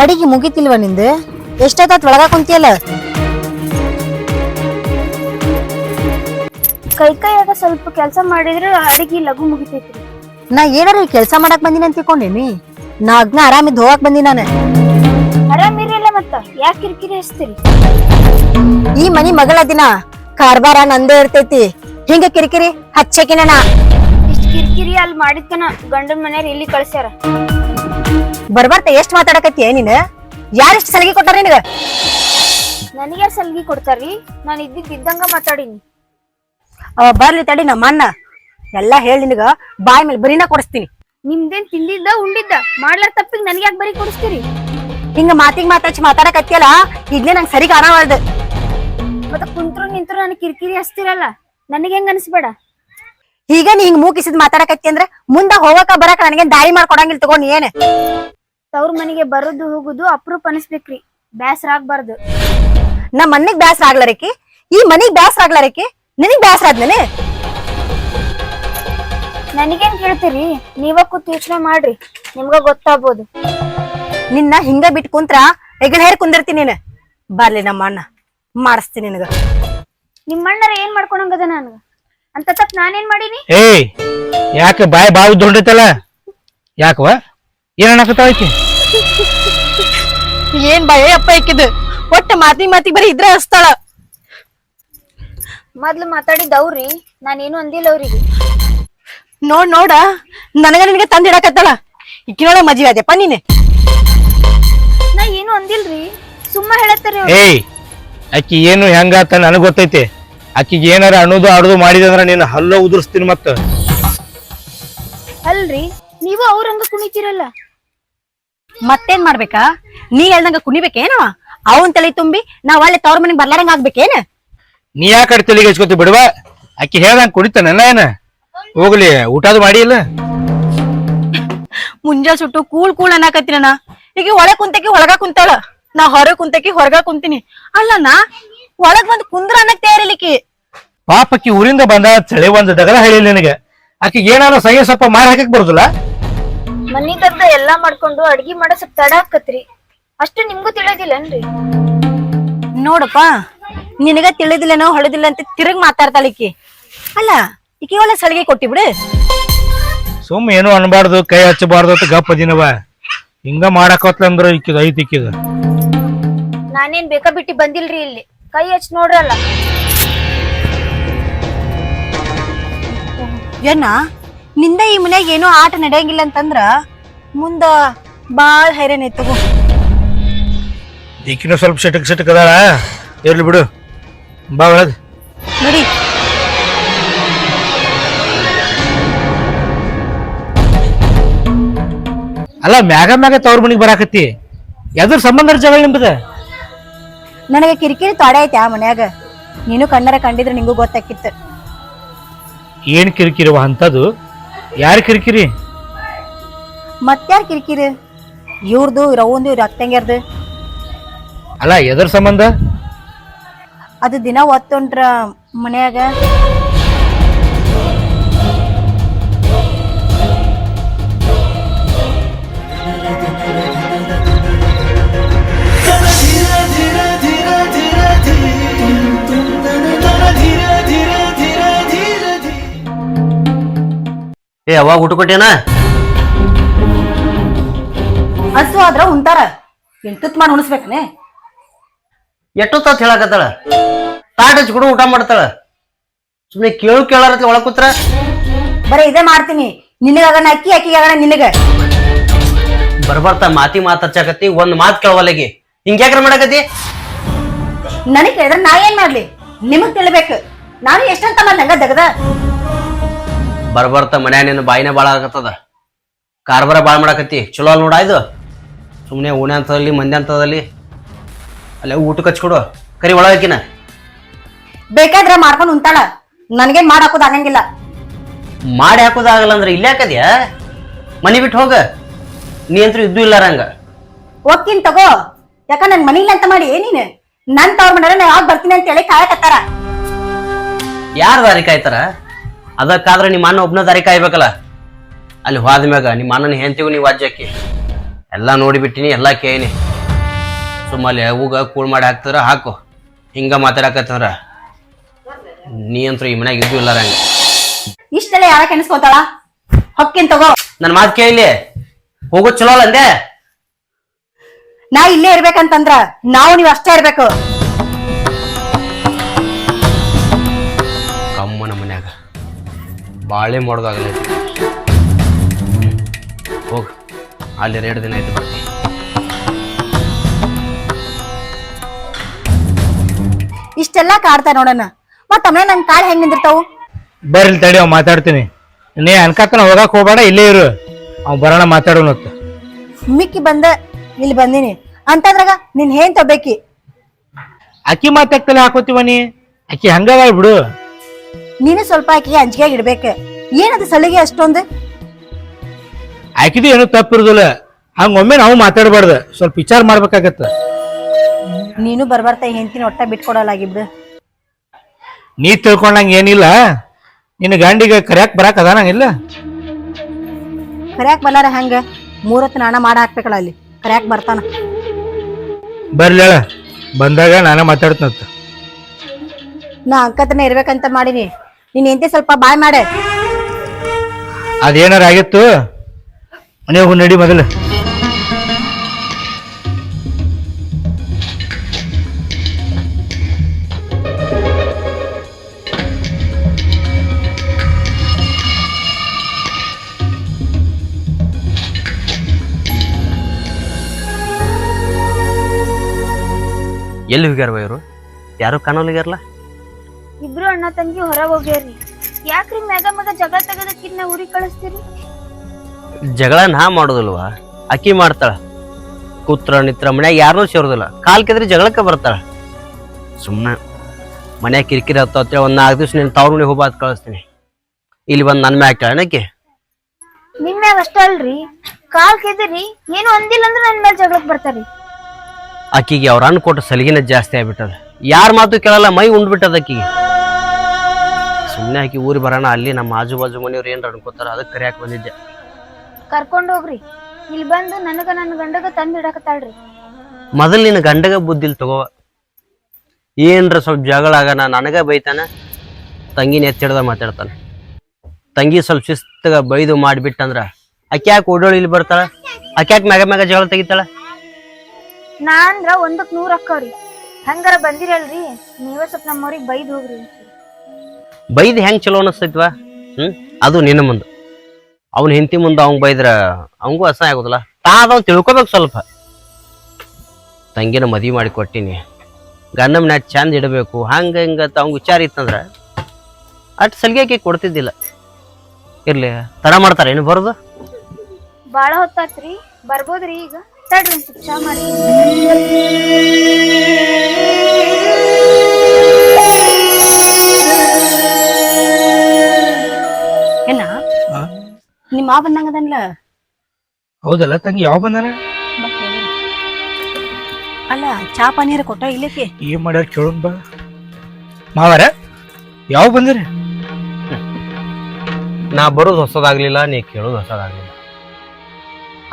ಅಡಿಗೆ ಮುಗಿತಿಲ್ವ ನಿಂದು? ಎಷ್ಟೊತ್ತಾತ್ ಒಳಗ ಕುಂತಿಯಲ್ಲ? ಕೈ ಕೈಯಾಗ ಸ್ವಲ್ಪ ಕೆಲಸ ಮಾಡಿದ್ರೆ ಅಡಿಗೆ ಲಘು ಮುಗಿತೈತ್ರಿ. ನಾ ಏನಾರ ಕೆಲಸ ಮಾಡಕ್ ಬಂದಿನ ಅಂತ ತಿಳ್ಕೊಂಡೇನಿ? ನಾ ಅಗ್ನ ಆರಾಮಿದ್ ಹೋಗಕ್ ಬಂದಿ ನಾನು. ಆರಾಮಿರಲ್ಲ ಮತ್ತ ಯಾಕೆ ಕಿರಿಕಿರಿ ಹಚ್ತೀರಿ? ಈ ಮನಿ ಮಗಳ ದಿನ ಕಾರ್ಬಾರ ನಂದೇ ಇರ್ತೈತಿ. ಹಿಂಗ ಕಿರಿಕಿರಿ? ಹಚ್ಚಕಿನ ಇಷ್ಟ ಕಿರಿಕಿರಿ ಅಲ್ಲಿ ಮಾಡಿದ್ಕನ ಗಂಡನ ಮನೆಯವ್ರು ಇಲ್ಲಿ ಕಳ್ಸ್ಯಾರ. ಬರ್ಬರ್ತ ಎಷ್ಟ್ ಮಾತಾಡಕತ್ತಿ ನೀನ್? ಯಾರಿಷ್ಟ ಸಲಗಿ ಕೊಟ್ಟಾರ ನಿನಗ? ನನಗೆ ಸಲ್ಗಿ ಕೊಡ್ತಾರ್ರಿ? ನಾನು ಇದ್ದಿದ್ದಂಗ ಮಾತಾಡೀನಿ. ಅವ ಬರ್ಲಿ ತಡಿ ನಮ್ಮ ಅಣ್ಣ. ಎಲ್ಲಾ ಹೇಳಿ ನಿನಗ ಬಾಯ್ ಮೇಲೆ ಬರೀನ ಕೊಡಿಸ್ತೀನಿ. ನಿಮ್ದೇನ್ ತಿಂದಿದ್ದ ಉಂಡಿದ್ದ? ಮಾಡ್ಲಾರ ತಪ್ಪಿಗೆ ನನಗೆ ಯಾಕೆ ಬರೀ ಕೊಡಿಸ್ತೀರಿ? ಹಿಂಗ ಮಾತಿಗೆ ಮಾತಾಚ್ ಮಾತಾಡಕತ್ತಿಯಲ್ಲ ಇದ್ನೇ ನಂಗೆ ಸರಿ ಕಾಣವಲ್ದು. ಮತ್ತೆ ಕುಂತ್ರು ನಿಂತ್ರು ನನಗೆ ಕಿರಿಕಿರಿ ಹಚ್ತಿರಲ್ಲ ನನಗೆ ಹೆಂಗ ಅನ್ಸ್ಬೇಡ? ಈಗ ನೀ ಹಿಂಗ್ ಮೂಕಿಸಿದ್ ಮಾತಾಡಕತ್ತಿ ಅಂದ್ರೆ ಮುಂದ ಹೋಗಕ ಬರಕ ನನಗೆ ದಾರಿ ಮಾಡ್ಕೊಡಂಗಿಲ್ಲ ತಗೊಂಡ್ ಏನ್. ತವ್ರ ಮನೆಗೆ ಬರೋದು ಹೋಗುದು ಅಪ್ರೂಪ್ ಅನಿಸ್ಬೇಕ್ರಿ. ಬ್ಯಾಸರ ಆಗ್ಬಾರ್ದು. ನಮ್ಮ ಮನೆಗ್ ಬ್ಯಾಸರ ಆಗ್ಲಾರಕಿ? ಈ ಮನಿಗ್ ಬ್ಯಾಸರ ಆಗ್ಲಾರಕಿ? ನಿನಗ್ ಬ್ಯಾಸರ ಆದ್ಮೇಲೆ? ನನಗೇನ್ ಕೇಳ್ತೀರಿ? ನೀವ ಕೂತ್ ಯೋಚನೆ ಮಾಡ್ರಿ. ನಿಮ್ಗ ಗೊತ್ತಾಗ್ಬೋದು. ನಿನ್ನ ಹಿಂಗ ಬಿಟ್ ಕುಂತ್ರ ಹೆಗಲ್ ಹೇರ್ ಕುಂದಿರ್ತೀನಿ ನೀನ್. ಬರ್ಲಿ ನಮ್ಮ ಅಣ್ಣ ಮಾಡಿಸ್ತೀನಿ ನಿನಗ. ನಿಮ್ಮ ಅಣ್ಣರ ಏನ್ ಮಾಡ್ಕೊಂಡಂಗದ ನಾನು ಅಂತ ತಪ್ಪ ನಾನೇನ್ ಮಾಡೀನಿ? ಏಯ್ ಯಾಕೆ ಬಾಯ್ ಬಾವು ದೊಡ್ಡೈತಲ್ಲ ಯಾಕವ ಏನ್ ಅನ್ನಕತ್ತಾವ ಆಕಿ ಏನ್ ಭಯ ಅಪ್ಪ ಇಕ್ಕಿದ್ ಒಟ್ಟ ಮಾತಿ ಮಾತಿ ಬರೀ ಇದ್ರ ಹಸ್ತಾಳ. ಮೊದ್ಲು ಮಾತಾಡಿದ್ ಅವ್ರಿ ನಾನೇನು ಅಂದಿಲ್ಲ ಅವ್ರಿಗೆ. ನೋಡ್ ನೋಡ ನನಗ ನಿನಗೆ ತಂದಿಡಕತ್ತಳ ಇಡಕತ್ತಾಳ ಇಕ್ಕಿನೊಳ ಮದ್ವೆ ಆದ್ಯಪ್ಪ ನೀನೆ. ನಾ ಏನು ಅಂದಿಲ್ರಿ ಸುಮ್ಮ ಹೇಳತ್ತಾರ ಏಯ್ ಅಕ್ಕಿ ಏನು ಹೆಂಗಾತ ನನಗೆ ಗೊತ್ತೈತಿ. ಅಕ್ಕಿಗೆ ಏನಾರ ಅನ್ನೋದು ಆಡೋದು ಮಾಡಿದಂದ್ರ ನೀನು ಹಲ್ಲ ಉದುರಿಸ್ತೀನಿ ಮತ್ತ. ಅಲ್ರಿ ನೀವು ಅವ್ರಂಗ ಕುಣಿತೀರಲ್ಲ. ಮತ್ತೇನ್ ಮಾಡ್ಬೇಕಾ? ನೀ ಹೇಳ್ದಂಗ ಕುಣಿಬೇಕೇನವ ಅವನ್ ತಲೆ ತುಂಬಿ ನಾವ್ ಅಲ್ಲೇ ತವ್ರ ಮನೆಗ್ ಬರ್ಲಾರಂಗ ಆಗ್ಬೇಕೇನ? ನೀ ಯಾಕಡೆ ಕಡೆ ತಲೆಗೆ ಹಚ್ಕೋತಿ ಬಿಡುವ? ಆಕಿ ಹೇಳ್ದಂಗ ಕುಡಿತಾನ ಏನ? ಹೋಗ್ಲಿ ಊಟದು ಮಾಡಿ ಇಲ್ಲ? ಮುಂಜಾನೆ ಸುಟ್ಟು ಕೂಳ್ ಕೂಳ್ ಅನ್ನಾಕತ್ತಿನ ಈಗ ಒಳಗ್ ಕುಂತಕಿ ಒಳಗ ಕುಂತಾಳ. ನಾ ಹೊರ ಕುಂತಕಿ ಹೊರಗ ಕುಂತೀನಿ. ಅಲ್ಲ ನಾ ಒಳಗ್ ಬಂದ್ ಕುಂದ್ರ ಅನ್ನಕ್ ತಯಾರಿಲಿಕ್ಕಿ ಪಾಪ ಆಕಿ ಊರಿಂದ ಬಂದ ಚಳಿ ಒಂದ್ ದಗಲ ಹೇಳಿಲ್ಲ ನಿನಗೆ. ಆಕಿ ಏನಾರ ಸಹಿ ಸ್ವಲ್ಪ ಮಾರ್ ಹಾಕಕ್ ಬರುದಿಲ್ಲ? ಮನಿಗದ್ದ ಎಲ್ಲಾ ಮಾಡ್ಕೊಂಡು ಅಡ್ಗಿ ಮಾಡೋ ಸ್ವಲ್ಪ ತಡ ಆಕತ್ರಿ. ಅಷ್ಟು ನಿಮ್ಗೂ ತಿಳಿಯೋದಿಲ್ಲನ್ರಿ ನೋಡಪ್ಪ ನಿನಗ ತಿಳಿದಿಲ್ಲನೋ ಹೊಳದಿಲ್ಲ ಅಂತ ತಿರುಗ್ ಮಾತಾಡ್ತಾಳ ಈಕಿ. ಅಲ್ಲ ಈಕಿ ಒಳ್ಳೆ ಸಲಿಗೆ ಕೊಟ್ಟಿ ಬಿಡು. ಸುಮ್ ಏನು ಅನ್ಬಾರ್ದು ಕೈ ಹಚ್ಚಬಾರ್ದು ಅಂತ ಗಪ್ಪ ದಿನವ. ಹಿಂಗ ಮಾಡಾಕತ್ಲಂದ್ರ ಇಕ್ಕಿದ ಐತಿ ಇಕ್ಕಿದ ನಾನೇನ್ ಬೇಕಾ ಬಿಟ್ಟಿ ಬಂದಿಲ್ರಿ ಇಲ್ಲಿ. ಕೈ ಹಚ್ಚಿ ನೋಡ್ರಲ್ಲ ಏನ ನಿಂದ ಈ ಮನ್ಯಾಗ ಏನೋ ಆಟ ನಡೆಯಂಗಿಲ್ಲ ಅಂತಂದ್ರ ಮುಂದ ಬಾಳ್ ಹೈರಾಣ ಐತ್ ತಗೋ. ಈಕಿನೂ ಸ್ವಲ್ಪ ಸಿಟಕ್ ಸಿಟಕ್ ಅದಾಳ. ಇರ್ಲಿ ಬಿಡು. ಬಾ ಒಳಗ. ನೋಡಿ. ಅಲ್ಲ ಮ್ಯಾಗ ಮ್ಯಾಗ ತವ್ರ ಮನಿಗೆ ಬರಾಕತ್ತಿ. ಯಾವ್ದ್ರ ಸಂಬಂಧ ಜಗಳ ನಿಂಬದ ನನಗೆ ಕಿರಿಕಿರಿ ತೊಡೆ ಐತೆ ಆ ಮನ್ಯಾಗ. ನೀನು ಕಣ್ಣರ ಕಂಡಿದ್ರೆ ನಿಂಗೂ ಗೊತ್ತಾಕಿತ್ತು. ಏನ್ ಕಿರಿಕಿರಿವ ಅಂತದು? ಯಾರ ಕಿರಿಕಿರಿ? ಮತ್ತಾರ ಕಿರಿಕಿರಿ? ಇವ್ರದು ರವಂದು ಇವ್ರ ಅತ್ತಂಗ್ಯಾರ್ದು. ಅಲ್ಲ ಎದ್ರ ಸಂಬಂಧ? ಅದು ದಿನ ಒತ್ತೊಂಡ್ರ ಮನ್ಯಾಗ. ಏ ಅವಾಗ ಊಟ ಕೊಟ್ಟೇನ ಹಸು ಆದ್ರ ಉಂತಾರ ಎಂಟುತ್ ಮಾಡಿ ಉಣಿಸ್ಬೇಕನೆ. ಎಷ್ಟೊತ್ತ ಹೇಳಕತ್ತಾಳ. ತಾಟ್ ಹಚ್ಕೊಡು ಊಟ ಮಾಡ್ತಾಳ. ಸುಮ್ನೆ ಕೇಳು ಕೇಳಾರ ಒಳ ಕೂತ್ರ. ಬರೀ ಇದೇ ಮಾಡ್ತೀನಿ. ನಿನಗಾಗಣ ಅಕ್ಕಿ ಅಕ್ಕಿಗಾಗಣ ನಿನಗ. ಬರ್ಬರ್ತಾ ಮಾತಿ ಮಾತ್ ಹಚ್ಚಾಕತ್ತಿ ಒಂದ್ ಮಾತ್ ಕೇಳವಲ್ಲಗಿ. ಹಿಂಗ್ಯಾಕ್ರ ಮಾಡಕತ್ತಿ? ನನಗ್ ಕೇಳಿದ್ರೆ ನಾ ಏನ್ ಮಾಡ್ಲಿ? ನಿಮಗ್ ತಿಳಬೇಕು. ನಾನು ಎಷ್ಟಂತ ನಂಗ ದಗದ? ಬರ್ಬರ್ತಾ ಮನ್ಯಾಗ ನಿನ್ನ ಬಾಯಿನೇ ಬಾಳ ಆಗತ್ತದ. ಕಾರ್ಬಾರ ಬಾಳ ಮಾಡಕತ್ತಿ. ಚಲೋ ಅಲ್ಲ ನೋಡ ಇದು. ಸುಮ್ನೆ ಓಣೆ ಅಂತದಲ್ಲಿ ಮಂದಿ ಅಂತದಲ್ಲಿ ಅಲ್ಲೇ ಊಟಕ್ಕೆ ಹಚ್ಕೊಡು ಕರಿ ಒಳಗಿನ ಬೇಕಾದ್ರೆ ಮಾಡ್ಕೊಂಡು ಉಂತಾಳ. ನನಗೇನ್ ಮಾಡಾಕೋದಾಗಂಗಿಲ್ಲ ಮಾಡಿ ಹಾಕೋದಾಗಲ್ಲ ಅಂದ್ರೆ ಇಲ್ಯಾಕದ್ಯಾ ಮನಿ ಬಿಟ್ಟು ಹೋಗ. ನೀ ಅಂತೂ ಇದ್ದು ಇಲ್ಲಾರಂಗ ಹೋಗ್ತೀನಿ ತಗೋ. ಯಾಕ ನನ್ ಮನಿಲ್ಲ ಅಂತ ಮಾಡಿ ನೀನ್. ನನ್ ತವ್ರ ಮನೆಯಲ್ಲ ನಾ ಯಾವಾಗ ಬರ್ತೀನಿ ಅಂತ ಹೇಳಿ ಕಾಯಕತ್ತಾರ ಯಾರು ದಾರಿ ಕಾಯ್ತಾರ? ಅದಕ್ಕಾದ್ರೆ ನಿಮ್ಮ ಅಣ್ಣ ಒಬ್ಬನ ದಾರಿ ಕಾಯ್ಬೇಕಲ್ಲ. ಅಲ್ಲಿ ಹೋದ್ಮ್ಯಾಗ ನಿಮ್ಮ ಅಣ್ಣನ ಹೆಂತಿಗೂ ನೀವು ವಾಜ್ಯಕ್ಕೆ ಎಲ್ಲ ನೋಡಿಬಿಟ್ಟಿನಿ ಎಲ್ಲ ಕೇಳಿನಿ. ಸುಮ್ಮಲ್ಲಿ ಹೂಗ ಕೂಳ್ ಮಾಡಿ ಹಾಕ್ತಾರ ಹಾಕು. ಹಿಂಗ ಮಾತಾಡಕತ್ತಂದ್ರ ನೀ ಅಂತೂ ಈ ಮನ್ಯಾಗ ಇದ್ದು ಇಲ್ಲಾರ ಇಷ್ಟೆಲ್ಲ ಯಾರ ಕೆಣಸ್ಕೋತಾಳ? ಹೊಕ್ಕಿನ್ ತಗೋ. ನನ್ ಮಾತು ಕೇಳಿ ಹೋಗೋದ್ ಚಲೋ ಅಲ್ಲ ಅಂದೆ? ನಾ ಇಲ್ಲೇ ಇರ್ಬೇಕಂತಂದ್ರ ನಾವು ನೀವ್ ಅಷ್ಟೇ ಇರ್ಬೇಕು. ಕಮ್ಮನ ಮನ್ಯಾಗ. ಬಾಳೆ ಮಾಡೋದಾಗಲ್ಲ ಹೋಗ್ ಅಲ್ಲಿ ಎರಡು ದಿನ ಆಯ್ತು ಬರ್ತೀನಿ ಇಷ್ಟೆಲ್ಲ ಕಾಡ್ತಾ ನೋಡೋಣ. ಮತ್ತ ಆಮೇಲೆ ನನ್ ಕಾಲ್ ಹೆಂಗ್ ನಿಂದಿರ್ತಾವು? ಬರ್ರಿ ತಡಿ ಅವ್ ಮಾತಾಡ್ತೀನಿ. ನೀ ಅನ್ಕಾತನ ಹೋಗಕ್ ಹೋಗ್ಬೇಡ ಇಲ್ಲೇ ಇರು. ಅವ್ ಬರೋಣ ಮಾತಾಡೋಣ ಮಿಕ್ಕಿ ಬಂದ ಇಲ್ಲಿ ಬಂದಿನಿ. ಅಂತಂದ್ರಾಗ ನಿನ್ ಏನ್ ತಬೇಕಿ ಅಕ್ಕಿ ಮಾತಾಡ್ತಲೇ ಹಾಕೋತೀವ ನೀ? ಅಕ್ಕಿ ಹಂಗದ ಬಿಡು. ನೀನು ಸ್ವಲ್ಪ ಆಕಿಗೆ ಅಂಜಿಕೆ ಇಡ್ಬೇಕ. ಏನದ ಸಲಿಗೆ ಅಷ್ಟೊಂದು? ಆಕಿದು ಏನೂ ತಪ್ಪಿರುದಿಲ್ಲ ಹಂಗ ಒಮ್ಮೆ ನಾವು ಮಾತಾಡಬಾರ್ದು. ಸ್ವಲ್ಪ ವಿಚಾರ ಮಾಡ್ಬೇಕಾಗತ್ತ. ನೀನು ಬರ್ಬರ್ತಾ ಹೆಂತಿನ ಒಟ್ಟ ಬಿಟ್ಕೊಡಲಾಗಿಬ್ದು ನೀ ತಿಳ್ಕೊಂಡಂಗ ಏನಿಲ್ಲ? ನಿನ್ನ ಗಂಡಿಗೆ ಕರ್ಯಾಕ್ ಬರಾಕ್ ಅದಾನಂಗಿಲ್ಲ ಕರ್ಯಾಕ್ ಬಲ್ಲಾರ ಹಂಗ? ಮೂರತ್ತು ನಾಣ ಮಾಡ ಹಾಕ್ಬೇಕಲ್ಲ ಅಲ್ಲಿ. ಕರ್ಯಾಕ್ ಬರ್ತಾನ. ಬರ್ಲೇಳ ಬಂದಾಗ ನಾನೇ ಮಾತಾಡ್ತನತ್ತ ನಾ ಅಂಕತನ ಇರ್ಬೇಕಂತ ಮಾಡೀನಿ. ನೀನ್ ಎಂತೆ ಸ್ವಲ್ಪ ಬಾಯ್ ಮಾಡೆ. ಅದೇನಾರ ಆಗಿತ್ತು? ಮನೆಗೆ ನಡಿ ಮೊದಲು. ಎಲ್ಲಿ ಹೋಗ್ಯಾರವ ಇವರು? ಯಾರು ಕಾಣೋಲಿಗ್ಯಾರಲ್ಲ ಇಬ್ರು ಅಣ್ಣ ತಂಗಿ ಹೊರಗೆ ಹೋಗ್ಯಾರಿ. ಯಾಕ್ರಿ ಮ್ಯಾಗ ಮಗ ಜಗಳ ತೆಗದಕ್ಕಿನ್ನ ಊರಿಗೆ ಕಳಿಸ್ತೀರಿ? ಜಗಳ ನಾ ಮಾಡೋದಿಲ್ವಾ? ಅಕ್ಕಿ ಮಾಡ್ತಾಳ. ಕೂತ್ರ ನಿತ್ರ ಮನ್ಯಾಗ ಯಾರನ್ನೂ ಸೇರೋದಿಲ್ಲ. ಕಾಲ್ ಕೆದ್ರಿ ಜಗಳಕ್ಕೆ ಬರ್ತಾಳ. ಸುಮ್ಮನೆ ಮನ್ಯಾಗ ಕಿರಿಕಿರಿ ಹತ್ತ ಹತ್ತಿರ ಒಂದು ನಾಲ್ಕು ದಿವ್ಸ ನೀನು ತವ್ರ ಮನೆಗೆ ಹೋಗ್ಬಾರ್ದು ಕಳಿಸ್ತೀನಿ. ಇಲ್ಲಿ ಬಂದು ನನ್ನ ಮ್ಯಾಗ ಕೇಳನಕ್ಕೆ ನಿಮ್ಮ ಮ್ಯಾಗ ಅಷ್ಟ ಅಲ್ರಿ. ಕಾಲ್ ಕೆದಿರಿ ಏನು ಅಂದಿಲ್ಲ ಅಂದ್ರೆ ನನ್ನ ಮೇಲೆ ಜಗಳಕ್ಕೆ ಬರ್ತಾರಿ. ಆಕಿಗೆ ಅವ್ರ ಅನ್ನ ಕೊಟ್ಟು ಸಲಿಗಿನ ಜಾಸ್ತಿ ಆಗ್ಬಿಟ್ಟದ. ಯಾರ ಮಾತು ಕೇಳಲ್ಲ ಮೈ ಉಂಡ್ಬಿಟ್ಟದ ಆಕಿಗೆ ಸುಮ್ಮನೆ ಆಕಿ ಊರಿ ಬರೋಣ ಅಲ್ಲಿ ನಮ್ಮ ಆಜು ಬಾಜು ಮನೆಯವ್ರು ಏನ್ರ ಅನ್ಕೋತಾರ ಅದಕ್ಕೆ ಕರಿಯಾಕ ಬಂದಿದ್ದೆ. ಕರ್ಕೊಂಡು ಹೋಗ್ರಿ. ಇಲ್ಲಿ ಬಂದು ನನಗ ನನ್ನ ಗಂಡಗ ತಂದ್ ಇಡಕತ್ತಾಳ್ರಿ ಮೊದಲು ನಿನ್ನ ಗಂಡಗ ಬುದ್ಧಿಲ್ ತಗೋ. ಏನ್ರ ಸ್ವಲ್ಪ ಜಗಳ ಆಗನ ನನಗ ಬೈತಾನ ತಂಗಿನ ಎತ್ತಿಡ್ದ ಮಾತಾಡ್ತಾನೆ. ತಂಗಿ ಸ್ವಲ್ಪ ಶಿಸ್ತಗ ಬೈದು ಮಾಡಿಬಿಟ್ಟಂದ್ರ ಆಕೆ ಯಾಕೆ ಓಡೋಳಿ ಇಲ್ಲಿ ಬರ್ತಾಳ? ಆಕೆ ಯಾಕೆ ಮ್ಯಾಗ ಮ್ಯಾಗ ಜಗಳ ತೆಗಿತಾಳ? ನಾ ಅಂದ್ರ ಒಂದಕ್ ನೂರ್ ಅಕ್ಕವ್ರಿ. ಹಂಗಾರ ಬಂದಿರಲ್ರಿ ನೀವ ಸ್ವಲ್ಪ ನಮ್ಮವ್ರಿಗೆ ಬೈದ್ ಹೋಗ್ರಿ ಬೈದ್ ಹೆಂಗ್ ಚಲೋ ಅನಿಸ್ತೈತ್ವ? ಹ್ಮ್? ಅದು ನಿನ್ನ ಮುಂದೆ. ಅವ್ನ ಹೆಂಡತಿ ಮುಂದೆ ಅವ್ನ್ ಬೈದ್ರ ಅವಂಗೂ ಅಸಹ ಆಗೋದಿಲ್ಲ. ತಾ ಅದಾವ್ ತಿಳ್ಕೊಬೇಕು ಸ್ವಲ್ಪ. ತಂಗಿನ ಮದ್ವಿ ಮಾಡಿ ಕೊಟ್ಟಿನಿ. ಗಂಡ ಮನ್ಯಾಗ ಚಂದ ಇಡಬೇಕು. ಹಂಗ ಹಿಂಗ ಅವ್ನ ವಿಚಾರ ಇತ್ತಂದ್ರ ಅಟ್ ಸಲಿಗೆ ಕೊಡ್ತಿದ್ದಿಲ್ಲ. ಇರ್ಲಿ ತರ ಮಾಡ್ತಾರ ಏನು ಬರೋದು? ಬಾಳ ಹೊತ್ತಾತ್ರಿ ಬರ್ಬೋದ್ರಿ ಈಗ? ತಡ್ರಿ ಚಾ ಮಾಡಿ. ಏನ? ನಿಮ್ಮ ಮಾವ ಬಂದಂಗದನ್ಲ ಹೌದಲ್ಲ ತಂಗಿ ಯಾವ ಬಂದಾನ? ಅಲ್ಲ ಚಾ ಪಾನೀರ ಕೊಟ್ಟ ಇಲ್ಲಕ್ಕೆ? ಏನ್ ಮಾಡ್ಯಾರ ಕೇಳೋಣ ಬಾ. ಮಾವರ ಯಾವ ಬಂದಿರಿ? ನಾ ಬರೋದು ಹೊಸದಾಗ್ಲಿಲ್ಲ ನೀ ಕೇಳೋದು ಹೊಸದಾಗ್ಲಿಲ್ಲ.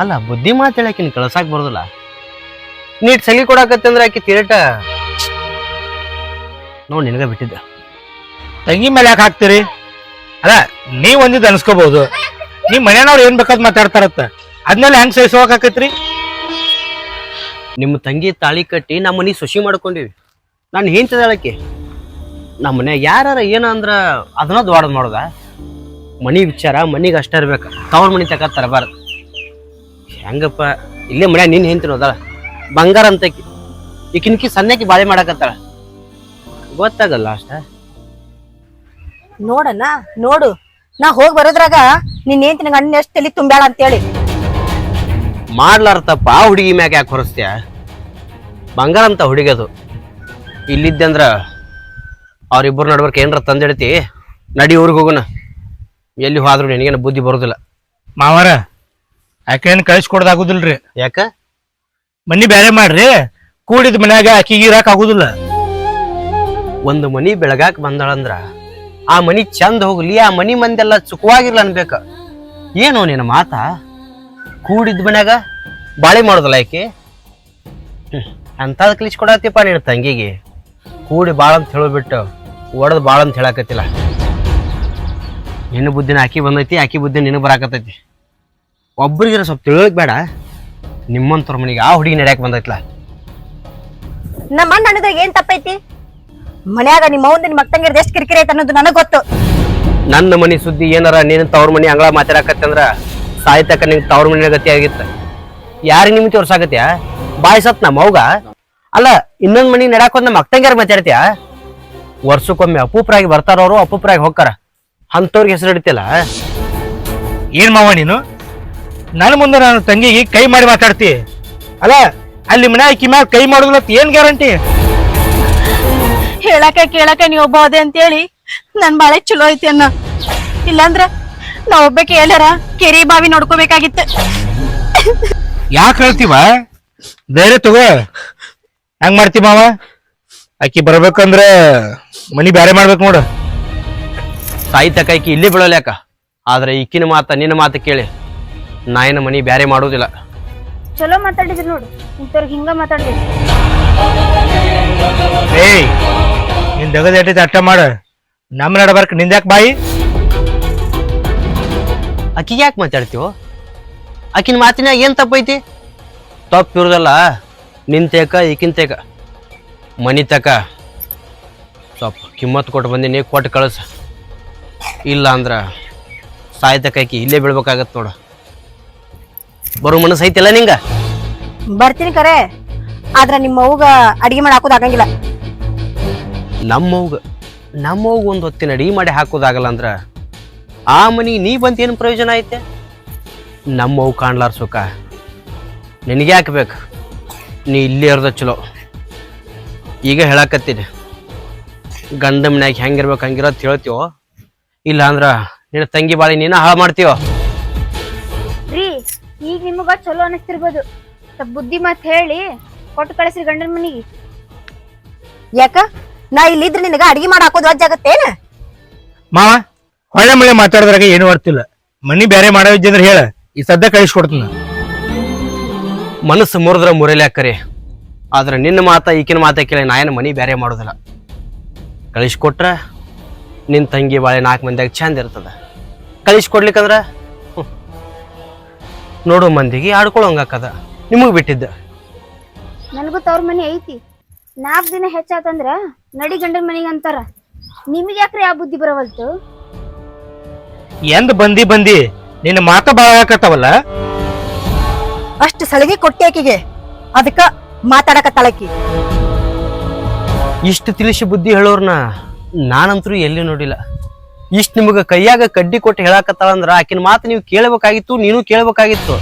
ಅಲ್ಲ ಬುದ್ಧಿ ಮಾತು ಹೇಳಕ್ಕೆ ನೀ ಕಳ್ಸಾಕ್ ಬರೋದಿಲ್ಲ? ನೀಟ್ ಸಲಿ ಕೊಡಾಕತ್ತಂದ್ರೆ ಆಕಿ ತಿರೇಟ? ನೋಡಿ ನಿನಗ ಬಿಟ್ಟಿದ್ದ. ತಂಗಿ ಮೇಲೆ ಯಾಕೆ ಹಾಕ್ತೀರಿ? ಅಲ್ಲ ನೀವ್ ಒಂದಿದ್ದು ಅನ್ಸ್ಕೋಬಹುದು ನಿಮ್ ಮನೆಯವ್ರು ಏನ್ ಬೇಕಾದ್ ಮಾತಾಡ್ತಾರತ್ತ? ಅದ್ಮೇಲೆ ಹೆಂಗ್ ಸಹಿಸೋಕಾಕತ್ರಿ ನಿಮ್ಮ ತಂಗಿ ತಾಳಿ ಕಟ್ಟಿ ನಮ್ಮ ಮನಿ ಸುಶಿ ಮಾಡ್ಕೊಂಡಿವಿ. ನಾನು ಹೇಳ್ತಿದ್ದಾಳಕ್ಕೆ ನಮ್ಮ ಮನ್ಯಾಗ ಯಾರ ಏನ ಅಂದ್ರ ಅದನ್ನ ದೊಡ್ಡದು ಮಾಡೋದ ಮನಿ ವಿಚಾರ ಮನಿಗೆ ಅಷ್ಟೇ ಇರ್ಬೇಕು. ತವ್ರ ಮನಿ ತಕ ತರಬಾರ್ದು. ಹೆಂಗಪ್ಪ? ಇಲ್ಲೇ ಮನ್ಯಾಗ ನಿನ್ನ ಹೆಂತಿನ ಅದಾಳ. ಬಂಗಾರ ಅಂತ ಈಕಿನ್ಕಿ ಸಣ್ಣಕಿ ಬಾಳೆ ಮಾಡಾಕತ್ತಾಳ. ಗೊತ್ತಾಗಲ್ಲ ಅಷ್ಟ? ನೋಡಣ್ಣ ನೋಡು. ನಾ ಹೋಗಿ ಬರೋದ್ರಾಗ ನಿನ್ ಏನ್ ಗಣ್ಣ ಎಷ್ಟು ತಲೆ ತುಂಬ್ಯಾಳ ಅಂತೇಳಿ. ಮಾಡ್ಲಾರ ತಪ್ಪ ಆ ಹುಡುಗಿ ಮ್ಯಾಗ ಯಾಕೆ ಹೊರಸ್ತೀಯ? ಬಂಗಾರ ಅಂತ ಹುಡುಗಿ ಅದು ಇಲ್ಲಿದ್ದೆ ಅಂದ್ರ ಅವ್ರಿಬ್ಬರು ನಡ್ಬರ್ಕ ಏನ್ರ ತಂದಿಡ್ತಿ ನಡಿ ಊರಿಗೆ ಹೋಗೋಣ ಎಲ್ಲಿ ಹೋದ್ರು ನಿನಗೇನು ಬುದ್ಧಿ ಬರೋದಿಲ್ಲ. ಮಾವಾರ ಆಕೆನ್ ಕಳಿಸ್ಕೊಡ್ದಾಗುದಿಲ್ರಿ ಯಾಕ? ಮನಿ ಬ್ಯಾರೆ ಮಾಡ್ರಿ. ಕೂಡಿದ ಮನ್ಯಾಗ ಆಕಿಗೆ ಇರಾಕ್ ಆಗುದಿಲ್ಲ. ಒಂದು ಮನಿ ಬೆಳಗಾಕ್ ಬಂದಳಂದ್ರ ಆ ಮನಿ ಚಂದ ಹೋಗ್ಲಿ ಆ ಮನಿ ಮಂದೆಲ್ಲ ಸುಖವಾಗಿರ್ಲ ಅನ್ಬೇಕ. ಏನು ನಿನ್ನ ಮಾತ? ಕೂಡಿದ ಮನ್ಯಾಗ ಬಾಳೆ ಮಾಡೋದಲ್ಲ ಆಕೆ? ಅಂತದ್ ಕಲಿಸ್ಕೊಡತ್ತೀಪ ನಿನ್ನ ತಂಗಿಗೆ. ಕೂಡಿ ಬಾಳ ಅಂತ ಹೇಳಿಬಿಟ್ಟು ಒಡದ್ ಬಾಳ ಅಂತ ಹೇಳಕತ್ತಿಲ್ಲ. ನಿನ್ನ ಬುದ್ಧಿನ ಆಕಿ ಬಂದೈತಿ ಆಕಿ ಬುದ್ಧಿ ನಿನಗೆ ಬರಾಕತ್ತೈತಿ. ಒಬ್ರಿಗಿರ ಸ್ವಲ್ಪ ತಿಳೋಕ್ ಬೇಡ. ನಿಮ್ಮಂತವ್ರ ಮನೆಗೆ ಆ ಹುಡುಗಿ ನಡ್ಯಾಕ ಬಂದೈತ್ಲ? ನಮ್ಮ ಅಣ್ಣ ಅನ್ನೋದ್ರಾಗ ಏನ್ ತಪ್ಪೈತಿ? ಮನ್ಯಾಗ ನಿಮ್ಮ ಅವ್ನ ನಿಮ್ಮ ಮಕ್ಕಂಗಿರ್ದ ಎಷ್ಟು ಕಿರಿಕಿರಿ ಐತೆ ಅನ್ನೋದು ನನಗ್ ಗೊತ್ತು. ನನ್ನ ಮನಿ ಸುದ್ದಿ ಏನಾರ ನೀನು ತವ್ರ ಮನೆ ಅಂಗಳ ಮಾತಾಡಕತ್ತಂದ್ರ ಸಾಯ್ತಕ್ಕ ನಿಂಗೆ ತವ್ರ ಮನೆ ಗತಿ ಆಗಿತ್ತ. ಯಾರಿಗೆ ನಿಮ್ಗೆ ತೋರ್ಸಾಕತ್ಯ? ಬಾಯ್ ಸತ್ ನಮ್ಮ ಅವ್ಗ. ಅಲ್ಲ ಇನ್ನೊಂದ್ ಮನೆ ನಡಾಕ್ ನಮ್ಮ ಅಕ್ಕಂಗ್ಯಾರ ಮಾತಾಡ್ತೀಯ? ವರ್ಷಕ್ಕೊಮ್ಮೆ ಅಪೂಪ್ರಾಗಿ ಬರ್ತಾರವ್ರು ಅಪೂಪ್ರಾಗಿ ಹೋಗ್ತಾರ. ಅಂತವ್ರಿಗೆ ಹೆಸರು ಇಡ್ತಿಲ್ಲ ಏನ್ ಮಾವ ನೀನು? ನನ್ನ ಮುಂದೆ ನಾನು ತಂಗಿಗೆ ಕೈ ಮಾಡಿ ಮಾತಾಡ್ತಿ. ಅಲ್ಲ ಅಲ್ಲಿ ಮನೆ ಆಕಿ ಮ್ಯಾಗ ಕೈ ಮಾಡುದಿಲ್ಲ ಅಂತ ಏನ್ ಗ್ಯಾರಂಟಿ? ಹೇಳಕ ಕೇಳಕ ನೀ ಒಬ್ಬ ಅದೇ ಅಂತೇಳಿ ನನ್ ಬಾಳೆ ಚಲೋ ಐತಿ ಅನ್ನ. ಇಲ್ಲಾಂದ್ರ ನಾ ಒಬ್ಬಕ್ಕೆ ಎಲ್ಲಾರ ಕೆರಿ ಬಾವಿ ನೋಡ್ಕೋಬೇಕಾಗಿತ್ತ. ಯಾಕೆ ಹೇಳ್ತೀವ? ಬೇರೆ ತಗೋ. ಹೆಂಗ್ ಮಾಡ್ತಿ ಮಾವ? ಆಕಿ ಬರ್ಬೇಕಂದ್ರ ಮನಿ ಬ್ಯಾರೆ ಮಾಡ್ಬೇಕು ನೋಡು. ಸಾಯ್ತಕ್ಕ ಈಕಿ ಇಲ್ಲಿ ಬಿಡೋಲ್ಯಾಕ ಆದ್ರೆ ಇಕ್ಕಿನ ಮಾತ ನಿನ್ನ ಮಾತು ಕೇಳಿ. ನಾಯಿನ ಮನಿ ಬ್ಯಾರೆ ಮಾಡೋದಿಲ್ಲ. ಚಲೋ ಮಾತಾಡಿದ್ರಿ ನೋಡು ಇಂಥವ್ರಿಗೆ ಹಿಂಗ ಮಾತಾಡ್ಬೇಕು ಏಯ್ ನಿನ್ ದಗದ ಎಟ್ಟೈತಿ ಅಟ್ಟ ಮಾಡ. ನಮ್ಮ ನಡಬರ್ಕ್ ನಿಂದ್ಯಾಕ್ ಬಾಯಿ? ಆಕಿಗೆ ಯಾಕೆ ಮಾತಾಡ್ತೀವೋ? ಆಕಿನ ಮಾತಿನಾಗ ಏನು ತಪ್ಪೈತಿ? ತಪ್ಪು ಇರೋದಲ್ಲ ನಿಂತೇಕ ಈಕಿನ ತೇಕ. ಮನಿ ತಕ. ಸ್ವಲ್ಪ ಕಿಮ್ಮತ್ ಕೊಟ್ಟು ಬಂದೀನಿ ಕೊಟ್ಟು ಕಳಿಸ. ಇಲ್ಲ ಅಂದ್ರ ಸಾಯ್ತಕ ಆಕಿ ಇಲ್ಲೇ ಬೀಳ್ಬೇಕಾಗತ್ತೆ ನೋಡು. ಬರೋ ಮನಸ್ಸು ಐತಿಲ್ಲ ನಿಂಗ? ಬರ್ತೀನಿ ಕರೆ. ಆದ್ರೆ ನಿಮ್ಮ ಅವ್ಗ ಅಡಿಗೆ ಮಾಡಿ ಹಾಕೋದು ಆಗಂಗಿಲ್ಲ. ನಮ್ಮವ್ಗ ನಮ್ಮವ್ಗ ಒಂದು ಹೊತ್ತಿನ ಅಡಿಗೆ ಮಾಡಿ ಹಾಕೋದಾಗಲ್ಲ ಅಂದ್ರ ಆ ಮನಿ ನೀ ಬಂತ ಏನು ಪ್ರಯೋಜನ ಐತೆ? ನಮ್ಮವ್ ಕಾಣ್ಲಾರ ಸುಖ. ನಿನಗೆ ಹಾಕ್ಬೇಕು ನೀ ಇಲ್ಲಿ ಇರ್ದ ಚಲೋ. ಈಗ ಹೇಳಾಕತ್ತೀನಿ. ಗಂಡ ಮನ್ಯಾಗ ಹೆಂಗಿರ್ಬೇಕು ಹಂಗಿರೋದು ಹೇಳ್ತೀವೋ? ಇಲ್ಲ ಅಂದ್ರ ನಿನ್ನ ತಂಗಿ ಬಾಳಿ ನೀನ ಹಾಳು ಮಾಡ್ತೀವೋ? ಈಗ ನಿಮಗ ಚಲೋ ಅನಿಸ್ತಿರ್ಬೋದು. ಸ್ವಲ್ಪ ಬುದ್ಧಿ ಮಾತು ಹೇಳಿ ಕೊಟ್ಟು ಕಳಿಸ್ರಿ ಗಂಡನ ಮನಿಗೆ. ಯಾಕ? ನಾ ಇಲ್ಲಿದ್ರೆ ನಿನಗ ಅಡಿಗೆ ಮಾಡಿ ಹಾಕೋದು ವಜ್ಜಾಗತ್ತೇನ ಮಾವ ಹೊಳೆ ಮಳೆ ಮಾತಾಡಿದ್ರಾಗ ಏನು ಬರ್ತಿಲ್ಲ ಮನಿ ಬೇರೆ ಮಾಡೋ ಹೇಳ ಈ ಸದ್ಯ ಕಳಿಸ್ಕೊಡ್ತೀನಿ ಮನಸ್ಸು ಮುರಿದ್ರ ಮುರಿಲ್ಯಾಕರಿ ಆದ್ರೆ ನಿನ್ನ ಮಾತ ಈಕಿನ ಮಾತ ಕೇಳಿ ನಾ ಏನು ಮನಿ ಬೇರೆ ಮಾಡೋದಿಲ್ಲ. ಕಳಿಸ್ಕೊಟ್ರ ನಿನ್ನ ತಂಗಿ ಬಾಳೆ ನಾಲ್ಕು ಮಂದಿಯಾಗ ಚಂದ ಇರ್ತದ. ಕಳಿಸ್ಕೊಡ್ಲಿಕ್ಕಂದ್ರ. ನೋಡೋ ಮಂದಿಗೆ ಆಡ್ಕೊಳಂಗಾಕದ ನಿಮಗೆ ಬಿಟ್ಟಿದ್ದ. ನನಗೂ ತವ್ರ ಮನಿ ಐತಿ. ನಾಲ್ಕು ದಿನ ಹೆಚ್ಚಾತಂದ್ರ ನಡಿ ಗಂಡನ ಮನಿಗೆ ಅಂತಾರ. ನಿಮಗೆ ಯಾಕ್ರಿ ಆ ಬುದ್ಧಿ ಬರವಲ್ತು? ಎಂದ್ ಬಂದಿ ಬಂದಿ ನಿನ್ನ ಮಾತ ಬಾಳ ಹಾಕತ್ತವಲ್ಲ? ಅಷ್ಟ್ ಸಲಿಗೆ ಕೊಟ್ಟೆ ಆಕಿಗೆ. ಅದಕ್ಕ ಮಾತಾಡಕತ್ತಾಳಕಿ ಇಷ್ಟು ತಿಳಿಸಿ ಬುದ್ಧಿ ಹೇಳೋರ್ನ ನಾನಂತರೂ ಎಲ್ಲಿ ನೋಡಿಲ್ಲ. ಇಷ್ಟು ನಿಮಗೆ ಕೈಯಾಗ ಕಡ್ಡಿ ಕೊಟ್ಟು ಹೇಳಾಕತ್ತಾಳಂದ್ರ ಆಕಿನ ಮಾತು ನೀವು ಕೇಳಬೇಕಾಗಿತ್ತು, ನೀನು ಕೇಳಬೇಕಾಗಿತ್ತು.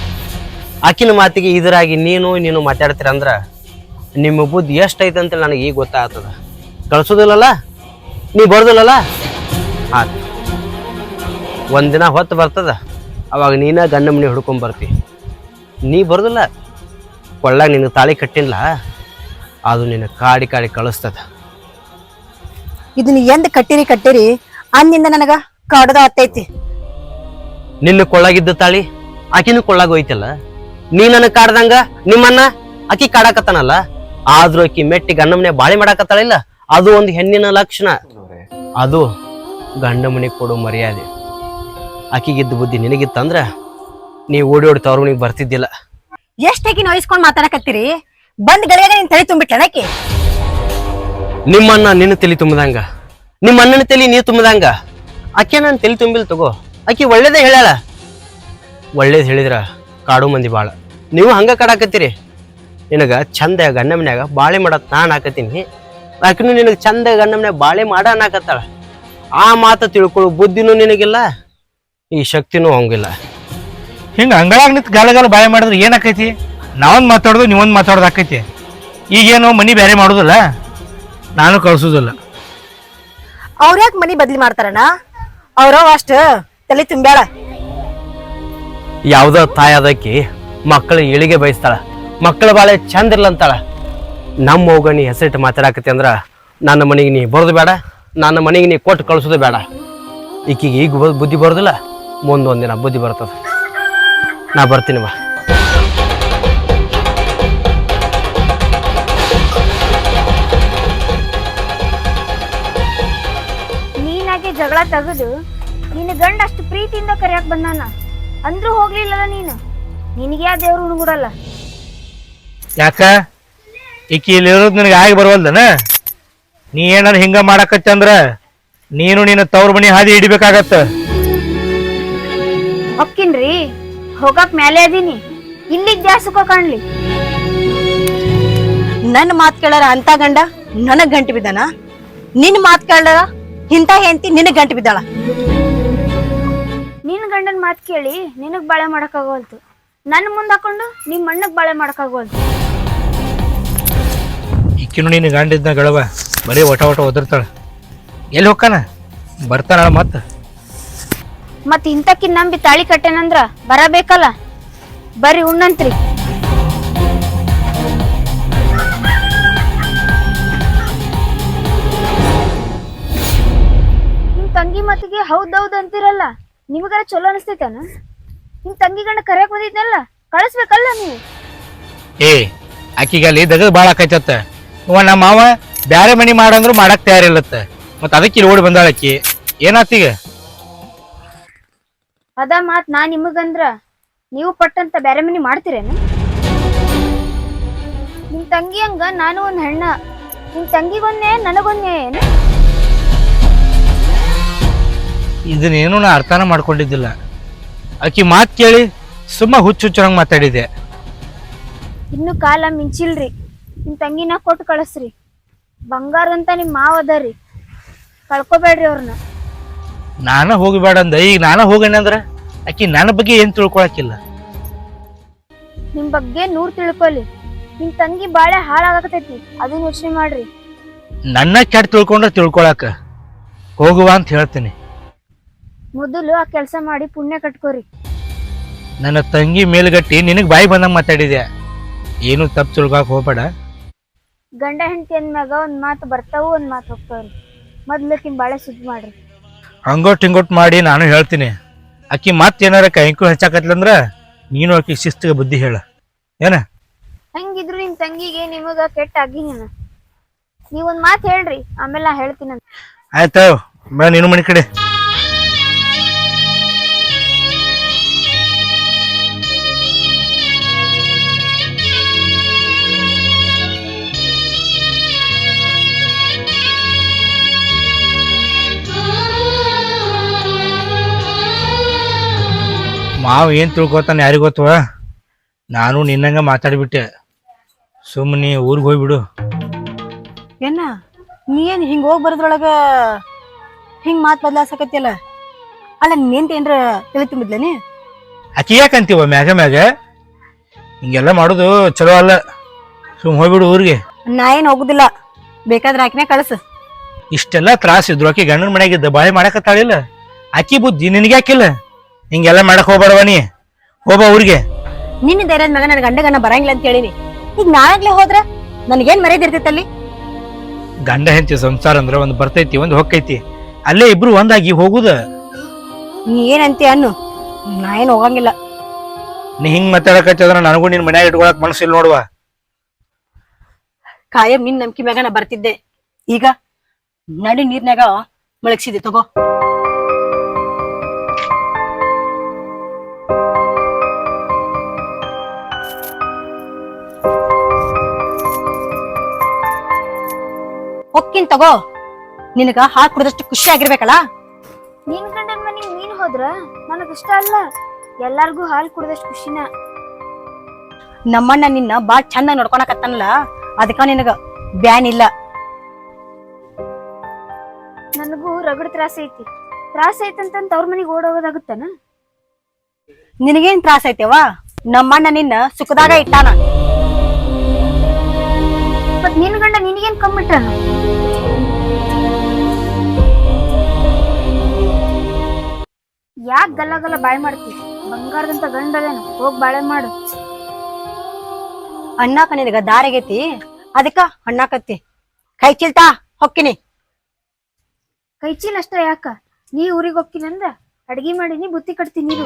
ಆಕಿನ ಮಾತಿಗೆ ಇದರಾಗಿ ನೀನು ನೀನು ಮಾತಾಡ್ತೀರ ಅಂದ್ರೆ ನಿಮ್ಮ ಬುದ್ಧಿ ಎಷ್ಟೈತೆ ಅಂತೇಳಿ ನನಗೆ ಈಗ ಗೊತ್ತಾಗ್ತದ. ಕಳ್ಸೋದಿಲ್ಲಲ್ಲ? ನೀ ಬರ್ದಿಲ್ಲಲ್ಲ? ಆತ. ಒಂದಿನ ಹೊತ್ತು ಬರ್ತದ, ಅವಾಗ ನೀನ ಗಂಡ ಮನೆ ಹುಡ್ಕೊಂಡು ಬರ್ತಿ. ನೀ ಬರೋದಿಲ್ಲ? ಕೊಳ್ಳಾಗ ನಿನಗೆ ತಾಳಿ ಕಟ್ಟಿಲ್ಲ ಅದು ನಿನ್ನ ಕಾಡಿ ಕಾಡಿ ಕಳಿಸ್ತದ. ಇದನ್ನ ಎಂದ ಕಟ್ಟಿರಿ ಕಟ್ಟಿರಿ? ಅಂದಿಂದ ನನಗ ಕಡದ ಹತ್ತೈತಿ ನಿನ್ನ ಕೊಳ್ಳಾಗಿದ್ದ ತಾಳಿ ಆಕಿನೂ ಕೊಳ್ಳಾಗ ಹೋಯ್ತಲ್ಲ? ನೀ ನನಗೆ ಕಾಡ್ದಂಗ ನಿಮ್ಮನ್ನ ಆಕಿ ಕಾಡಕತ್ತಾನಲ್ಲ? ಆದ್ರೂ ಆಕಿ ಮೆಟ್ಟಿ ಗಂಡ ಮನೆ ಬಾಳೆ ಮಾಡಾಕತ್ತಾಳಿಲ್ಲ? ಅದು ಒಂದು ಹೆಣ್ಣಿನ ಲಕ್ಷಣ. ಅದು ಗಂಡ ಮನೆ ಕೊಡೋ ಮರ್ಯಾದೆ. ಆಕಿಗಿದ್ದ ಬುದ್ಧಿ ನಿನಗಿತ್ತಂದ್ರ ನೀ ಓಡಿ ಓಡಿ ತವ್ರ ಮನೆಗೆ ಬರ್ತಿದ್ದಿಲ್ಲ ಎಷ್ಟಾಗಿ ನೋಯಿಸ್ಕೊಂಡ್ ಮಾತಾಡಕತ್ತೀರಿ? ಬಂದ್ ಗಳಿಗೆ ನಿನ್ ತಲೆ ತುಂಬಿಟ್ಲನಕಿ ನಿಮ್ಮನ್ನ ನಿನ್ನ ತಲೆ ತುಂಬದಂಗ. ನಿಮ್ಮ ಅಣ್ಣನ ತಲೆ ನೀ ತುಂಬದಂಗ? ಆಕೆ ನಾನು ತಲೆ ತುಂಬಿಲ್ ತಗೋ. ಆಕೆ ಒಳ್ಳೇದೇ ಹೇಳ್ಯಾಳ? ಒಳ್ಳೇದು ಹೇಳಿದ್ರ ಕಾಡು ಮಂದಿ ಭಾಳ ನೀವು ಹಂಗ ಕಾಡಾಕತ್ತೀರಿ? ನಿನಗ ಚಂದ ಗಂಡ ಮನ್ಯಾಗ ಬಾಳೆ ಮಾಡತ್ ನಾನು ಹಾಕತ್ತೀನಿ. ಆಕಿನೂ ನಿನಗೆ ಚಂದ ಗಂಡ ಮನ್ಯಾಗ ಬಾಳೆ ಮಾಡ ಅನ್ನಾಕತ್ತಾಳ. ಆ ಮಾತು ತಿಳ್ಕೊಳ್ಳೋ ಬುದ್ಧಿನೂ ನಿನಗಿಲ್ಲ, ಈ ಶಕ್ತಿನೂ ಹಂಗಿಲ್ಲ ಹಿಂಗೆ ಅಂಗಳಾಗ ನಿಂತು ಗಾಳಗಾಲ ಗಾಲ ಬಾಯ ಮಾಡಿದ್ರೆ ಏನಾಕೈತಿ? ನಾವೊಂದು ಮಾತಾಡೋದು, ನೀವೊಂದು ಮಾತಾಡೋದು ಆಕೈತಿ. ಈಗೇನು ಮನಿ ಬೇರೆ ಮಾಡೋದಿಲ್ಲ? ನಾನು ಕಳ್ಸೋದಿಲ್ಲ. ಅವ್ರ್ಯಾಕ್ ಮನಿ ಬದ್ಲಿ ಮಾಡ್ತಾರಣ್ಣ? ಅವ್ರವ ಅಷ್ಟ ತಲೆ ತುಂಬ್ಯಾಳ. ಯಾವ್ದೋ ತಾಯಿ ಅದಕ್ಕೆ ಮಕ್ಕಳು ಇಳಿಗೆ ಬಯಸ್ತಾಳ. ಮಕ್ಕಳ ಬಾಳೆ ಚಂದ ಇರ್ಲ ಅಂತಾಳ. ನಮ್ಮ ಹೋಗ ನೀ ಹೆಸರಿಟ್ಟು ಮಾತಾಡಕತ್ತಿ ಅಂದ್ರ ನನ್ನ ಮನೆಗೆ ನೀ ಬರೋದು ಬೇಡ ನನ್ನ ಮನೆಗೆ ನೀ ಕೊಟ್ಟು ಕಳಿಸೋದು ಬೇಡ ಈಕಿಗೆ ಈಗ ಬುದ್ಧಿ ಬರೋದಿಲ್ಲ ಮುಂದೊಂದಿನ ದಿನ ಬುದ್ಧಿ ಬರ್ತದ. ನಾ ಬರ್ತೀನಿ ಬಾ. ಜಗಳ ತೆಗೆದು ನಿನ್ನ ಗಂಡ ಅಷ್ಟು ಪ್ರೀತಿಯಿಂದ ಕರೆಯಕ್ ಬಂದಾನ? ಅಂದ್ರೂ ಹೋಗ್ಲಿಲ್ಲಲ್ಲ ನೀನು. ನಿನಗೆ ಆ ದೇವ್ರು ಹುಡುಗಲ್ಲ ಯಾಕ? ಈಕಿ ಇಲ್ಲಿ ಇರೋದು ನಿನಗೆ ಆಗಿ ಬರವಲ್ದನ? ನೀ ಏನಾರ ಹಿಂಗ ಮಾಡಾಕತ್ತಂದ್ರ ಅಂದ್ರ ನೀನು ನಿನ್ನ ತವ್ರ ಮನಿ ಹಾದಿ ಹಿಡಿಬೇಕಾಗತ್ತ. ಹೊಕ್ಕಿನ್ರಿ ಹೋಗಕ್ ಮ್ಯಾಲೆ ಅದೀನಿ. ಇಲ್ಲಿ ಜಾಸ್ತಿ ಸುಖ ಕಾಣ್ಲಿ? ನನ್ನ ಮಾತ್ ಕೇಳಾರ ಅಂತ ಗಂಡ ನನಗ್ ಗಂಟು ಬಿದ್ದಾನ? ನಿನ್ ಮಾತ್ ಕೇಳಾರ ಇಂತ ಹೆಂಡತಿ ನಿನಗ್ ಗಂಟು ಬಿದ್ದಾಳ. ನಿನ್ ಗಂಡನ್ ಮಾತು ಕೇಳಿ ನಿನಗ್ ಬಾಳೆ ಮಾಡಕ್ಕಾಗೋಲ್ತು ನನ್ನ ಮುಂದೆ ಹಾಕೊಂಡು ನಿಮ್ ಮಣ್ಣಕ್ ಬಾಳೆ ಮಾಡಕ್ಕಾಗೋಲ್ತು ಈಕಿನು ನೀನು ಗಂಡಿದ್ನ ಗಳವ ಬರೀ ಒಟ ಒಟ ಒದರ್ತಾಳ. ಎಲ್ಲಿ ಹೊಕ್ಕಾನ ಬರ್ತಾನ ಮತ್ತ ಮತ್ ಇಂತಕ್ಕಿ ನಂಬಿ ತಾಳಿ ಕಟ್ಟೆನಂದ್ರ ಬರಬೇಕಲ್ಲ? ಬರ್ರಿ ಉಣ್ಣಂತ್ರಿ. ತಂಗಿ ಮತ್ತಿಗೆ ಹೌದೌದು ಅಂತಿರಲ್ಲ? ನಿಮಗರ ಚಲೋ ಅನಿಸ್ತೈತನ? ನಿಮ್ ತಂಗಿ ಗಂಡ ಕರೆಯಕ್ ಬಂದಿದ್ನಲ್ಲ? ಕಳಿಸ್ಬೇಕಲ್ಲ ನೀವು? ಏ ಆಕಿಗೆ ಅಲ್ಲಿ ದಗದ್ ಭಾಳ ಆಕೈತತ್ತ. ಇವ ನಮ್ಮ ಮಾವ ಬ್ಯಾರೆ ಮನಿ ಮಾಡಂದ್ರು ಮಾಡಕ್ ತಯಾರಿಲ್ಲತ್ತ. ಮತ್ತ ಅದಕ್ಕೆ ಇಲ್ಲಿ ಓಡಿ ಬಂದಾಳ ಆಕಿ ಏನಾತೀಗ ಅದ ಮಾತ್ ನಾ ನಿಮಗಂದ್ರ. ನೀವು ಪಟ್ಟಂತ ಬ್ಯಾರೆ ಮನಿ ಮಾಡ್ತಿರೇನು? ನಿಮ್ ತಂಗಿ ಹಂಗ ನಾನು ಒಂದ್ ಹೆಣ್ಣ. ನಿಮ್ ತಂಗಿಗೊಂದೇ ನನಗೊಂದೇ ಏನು? ಇದನ್ನೇನು ನಾ ಅರ್ಥನ ಮಾಡ್ಕೊಂಡಿದ್ದಿಲ್ಲ. ಆಕಿ ಮಾತ್ ಕೇಳಿ ಸುಮ್ಮ ಹುಚ್ಚು ಹುಚ್ಚರಂಗೆ ಮಾತಾಡಿದೆ. ಇನ್ನು ಕಾಲ ಮಿಂಚಿಲ್ರಿ. ನಿಮ್ಮ ತಂಗಿನ ಕೊಟ್ಟು ಕಳಿಸ್ರಿ. ಬಂಗಾರ ಅಂತ ನಿಮ್ಮ ಮಾವ ಅದರಿ ಕಳ್ಕೊಬೇಡ್ರಿ ಅವ್ರನ್ನ ನಾನ ಹೋಗಬೇಡ ಅಂದ. ಈಗ ನಾನ ಹೋಗಣ ಅಂದ್ರ ಆಕಿ ನನ್ನ ಬಗ್ಗೆ ಏನ್ ತಿಳ್ಕೊಳಕಿಲ್ಲ. ನಿಮ್ ಬಗ್ಗೆ ನೂರ್ ತಿಳ್ಕೊಲಿ. ನಿಮ್ ತಂಗಿ ಬಾಳೆ ಹಾಳಾಗತೈತಿ ಅದನ್ನ ಯೋಚನೆ ಮಾಡ್ರಿ. ನನ್ನ ಕೆಟ್ಟ ತಿಳ್ಕೊಂಡ್ರೆ ತಿಳ್ಕೊಳಕ ಹೋಗುವ ಅಂತ ಹೇಳ್ತೀನಿ. ಮೊದಲು ಆ ಕೆಲಸ ಮಾಡಿ ಪುಣ್ಯ ಕಟ್ಕೋರಿ. ನನ್ನ ತಂಗಿ ಮೇಲ್ಗಟ್ಟಿ ನಿನಗ್ ಬಾಯಿ ಬಂದಂಗ ಮಾತಾಡಿದೆ ಏನು ತಪ್ಪು ತಿಳ್ಕೊಳಕ್ ಹೋಗ್ಬೇಡ. ಗಂಡ ಹೆಂಡತಿ ಅಂದ್ಮ್ಯಾಗ ಒಂದ್ ಮಾತು ಬರ್ತಾವು ಒಂದ್ ಮಾತು ಹೋಗ್ತಾವ್ರಿ. ಮೊದ್ಲಕ್ಕಿನ್ ಬಾಳೆ ಸುದ್ದಿ ಮಾಡ್ರಿ. ಹಂಗೋಟ್ ಹಿಂಗೋಟ್ ಮಾಡಿ ನಾನು ಹೇಳ್ತೀನಿ. ಅಕ್ಕಿ ಮಾತ್ ಏನಾರ ಕೈಕು ಹೆಚ್ಚಾಕತ್ಲಂದ್ರ ನೀನು ಆಕಿ ಶಿಸ್ತಿಗೆ ಬುದ್ಧಿ ಹೇಳ. ಏನ? ಹೆಂಗಿದ್ರು ನಿಮ್ ತಂಗಿಗೆ ನಿಮಗ ಕೆಟ್ಟ ಆಗಿನ ನೀವೊಂದ್ ಮಾತು ಹೇಳ್ರಿ ಆಮೇಲೆ ನಾ ಹೇಳ್ತೀನಂತ. ಆಯ್ತು ಬಾ ನೀನು ಮನೆ ಕಡೆ. ಮಾವ್ ಏನ್ ತಿಳ್ಕೊತಾನೆ ಯಾರಿಗ್ ಗೊತ್ತವ? ನಾನು ನಿನ್ನಂಗ ಮಾತಾಡ್ಬಿಟ್ಟೆ. ಸುಮ್ಮನೆ ಊರಿಗೆ ಹೋಗ್ಬಿಡು. ಏನ? ನೀ ಏನ್ ಹಿಂಗ್ ಹೋಗಿ ಬರೋದ್ರೊಳಗ ಹಿಂಗ್ ಮಾತ್ ಬದ್ಲಾಸಕತ್ತಿಯಲ್ಲ ಅಲ್ಲ ನಿಂತ ಏನ್ರ ತಲೆ ತುಂಬಿದ್ಲೇನಿ ಆಕಿ ಯಾಕಂತೀವ ಮ್ಯಾಗ ಮ್ಯಾಗ? ಹಿಂಗೆಲ್ಲ ಮಾಡೋದು ಚಲೋ ಅಲ್ಲ. ಸುಮ್ ಹೋಗ್ಬಿಡು ಊರಿಗೆ. ನಾ ಏನ್ ಹೋಗುದಿಲ್ಲ. ಬೇಕಾದ್ರೆ ಆಕಿನೇ ಕಳ್ಸು. ಇಷ್ಟೆಲ್ಲ ತ್ರಾಸ ಇದ್ರು ಆಕಿ ಗಂಡನ ಮನೆಯಾಗಿದ್ದ ಬಾಳೆ ಮಾಡಕತ್ತಾಳಿಲ್ಲ. ಆಕಿ ಬುದ್ಧಿ ನಿನಗೆ ಯಾಕಿಲ್ಲ ಹಿಂಗೆಲ್ಲ ಮಾಡಕ್ ಹೋಗ್ಬೇಡವ ನೀ. ಹೋಗ ಊರಿಗೆ. ನಿನ್ನ ಧೈರ್ಯದ ಮಗ ನನ್ ಗಂಡ ಗಣ್ಣ ಬರಂಗಿಲ್ಲ ಅಂತ ಹೇಳಿನಿ. ಈಗ ನಾನಾಗ್ಲೇ ಹೋದ್ರ ನನಗೇನ್ ಮರ್ಯಾದಿರ್ತೈತಲ್ಲಿ ಗಂಡ ಹೆಂಡತಿ ಸಂಸಾರ ಅಂದ್ರ ಒಂದ್ ಬರ್ತೈತಿ ಒಂದ್ ಹೊಕ್ಕೈತಿ. ಅಲ್ಲೇ ಇಬ್ರು ಒಂದಾಗಿ ಹೋಗುದ. ನೀ ಏನಂತಿ ಅನ್ನು? ನಾ ಏನ್ ಹೋಗಂಗಿಲ್ಲ. ನೀ ಹಿಂಗ್ ಮಾತಾಡಕತ್ತದ್ರ ನನಗೂ ನಿನ್ ಮನ್ಯಾಗ ಇಟ್ಕೊಳಕ್ ಮನಸ್ಸಿಲ್ಲ ನೋಡುವ. ಕಾಯಂ ನಿನ್ ನಂಬಿಕೆ ಮ್ಯಾಗ ನಾ ಬರ್ತಿದ್ದೆ. ಈಗ ನಡಿ ನೀರ್ನ್ಯಾಗ ಮಳಗ್ಸಿದೆ ತಗೋ. ಹೊಕ್ಕಿನ್ ತಗೋ. ನಿನಗ ಹಾಲ್ ಕುಡಿದಷ್ಟು ಖುಷಿ ಆಗಿರ್ಬೇಕಲ್ಲ? ನಿನ್ ಗಂಡನ್ ಮನೆಗ್ ನೀನ್ ಹೋದ್ರ? ನನಗ್ ಇಷ್ಟ ಅಲ್ಲ. ಎಲ್ಲಾರ್ಗೂ ಹಾಲ್ ಕುಡ್ದಷ್ಟು ಖುಷಿನ. ನಮ್ಮಣ್ಣ ನಿನ್ನ ಬಾಳ್ ಚಂದ ನೋಡ್ಕೊಳಕತ್ತನಲ್ಲ ಅದಕ್ಕ ನಿನಗ ಬ್ಯಾನ್ ಇಲ್ಲ. ನನಗೂ ರಗಡ್ ತ್ರಾಸ ಐತಿ. ತ್ರಾಸ ಐತಂತ ಅವ್ರ ಮನೆಗೆ ಓಡೋಗೋದಾಗುತ್ತಾನ ನಿನಗೇನ್ ತ್ರಾಸ ಐತೆವ ನಮ್ಮಣ್ಣ ನಿನ್ನ ಸುಖದಾಗ ಇಟ್ಟಾನ. ಮತ್ ನಿನ್ ಗಂಡ ನಿನಗೇನ್ ಕಮ್ಮಿಟ್ರನ ಯಾಕೆ ಗಲ್ಲ ಗಲ್ಲ ಬಾಯ್ ಮಾಡ್ತಿ? ಬಂಗಾರದಂತ ಗಂಡದೇನು? ಹೋಗ್ ಬಾಳೆ ಮಾಡು. ಅಣ್ಣಾಕ ನಿನಗ ದಾರಿಗೈತಿ. ಅದಕ್ಕ ಅಣ್ಣಾಕತ್ತಿ ಕೈ ಚಿಲ್ತಾ? ಹೊಕ್ಕಿನಿ. ಕೈ ಚೀಲ ಅಷ್ಟ ಯಾಕ? ನೀ ಊರಿಗೆ ಹೋಗ್ತೀನಂದ್ರ ಅಡ್ಗಿ ನೀ ಬುತ್ತಿ ಕಟ್ತೀನಿ ನೀರು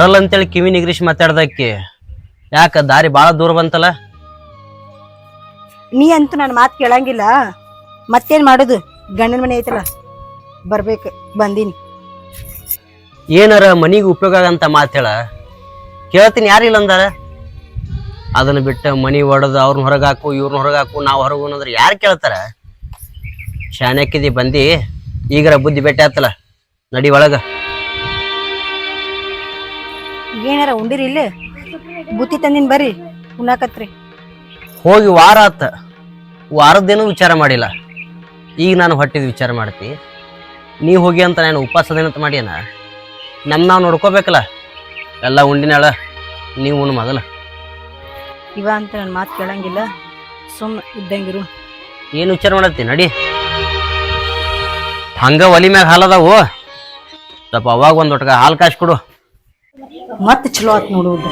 ಬರಲ್ಲ ಅಂತೇಳಿ ಕಿವಿ ನಿಗ್ರಿಸಿ ಮಾತಾಡ್ದಕ್ಕೆ. ಯಾಕ ದಾರಿ ಭಾಳ ದೂರ ಬಂತಲ್ಲ? ನೀ ಅಂತೂ ನನ್ನ ಮಾತು ಕೇಳಂಗಿಲ್ಲ. ಮತ್ತೇನ್ ಮಾಡುದು? ಗಂಡನ ಮನೆ ಐತಲ್ಲ ಬರ್ಬೇಕು ಬಂದೀನಿ. ಏನಾರ ಮನಿಗೆ ಉಪಯೋಗ ಆಗಂತ ಮಾತು ಹೇಳ. ಕೇಳ್ತೀನಿ ಯಾರಿಲ್ಲ ಅಂದಾರ? ಅದನ್ನ ಬಿಟ್ಟು ಮನಿ ಒಡೆದು ಅವ್ರನ್ನ ಹೊರಗೆ ಹಾಕು ಇವ್ರನ್ನ ಹೊರಗೆ ಹಾಕು ನಾವು ಹೊರಗು ಅಂದ್ರೆ ಯಾರು ಕೇಳ್ತಾರ? ಶಾನ್ಯಾಕಿದಿ ಬಂದು ಈಗರ ಬುದ್ಧಿ ಬೆಟ್ಟ ಆತಲ್ಲ ನಡಿ ಒಳಗ. ಏನಾರ ಉಂಡಿರಿ ಇಲ್ಲ? ಬುತ್ತಿ ತಂದಿನ ಬರ್ರಿ ಉಣ್ಣಾಕತ್ರಿ. ಹೋಗಿ ವಾರ ಆತ. ವಾರದ್ದೇನೂ ವಿಚಾರ ಮಾಡಿಲ್ಲ. ಈಗ ನಾನು ಹೊಟ್ಟಿದ ವಿಚಾರ ಮಾಡ್ತಿ. ನೀ ಹೋಗಿ ಅಂತ ನಾನು ಉಪವಾಸದೇನಂತ ಮಾಡ್ಯಾನ? ನಮ್ಮ ನಾವು ನೋಡ್ಕೋಬೇಕಲ್ಲ? ಎಲ್ಲ ಉಂಡಿನಾಳ ನೀವು ಉಣ್ಣು ಮೊದಲ. ಇವ ಅಂತ ನನ್ನ ಮಾತು ಕೇಳಂಗಿಲ್ಲ ಸುಮ್ ಇದ್ದಂಗಿರು. ಏನು ವಿಚಾರ ಮಾಡತ್ತಿ? ನಡಿ. ಹಂಗ ಒಲಿ ಮ್ಯಾಗ ಹಾಲದಾವು ಸ್ವಲ್ಪ ಅವಾಗ ಒಂದು ಒಟ್ಗ ಹಾಲು ಕಾಸು ಕೊಡು. ಮತ್ ಚಲೋ ಆತ್ ನೋಡುವುದು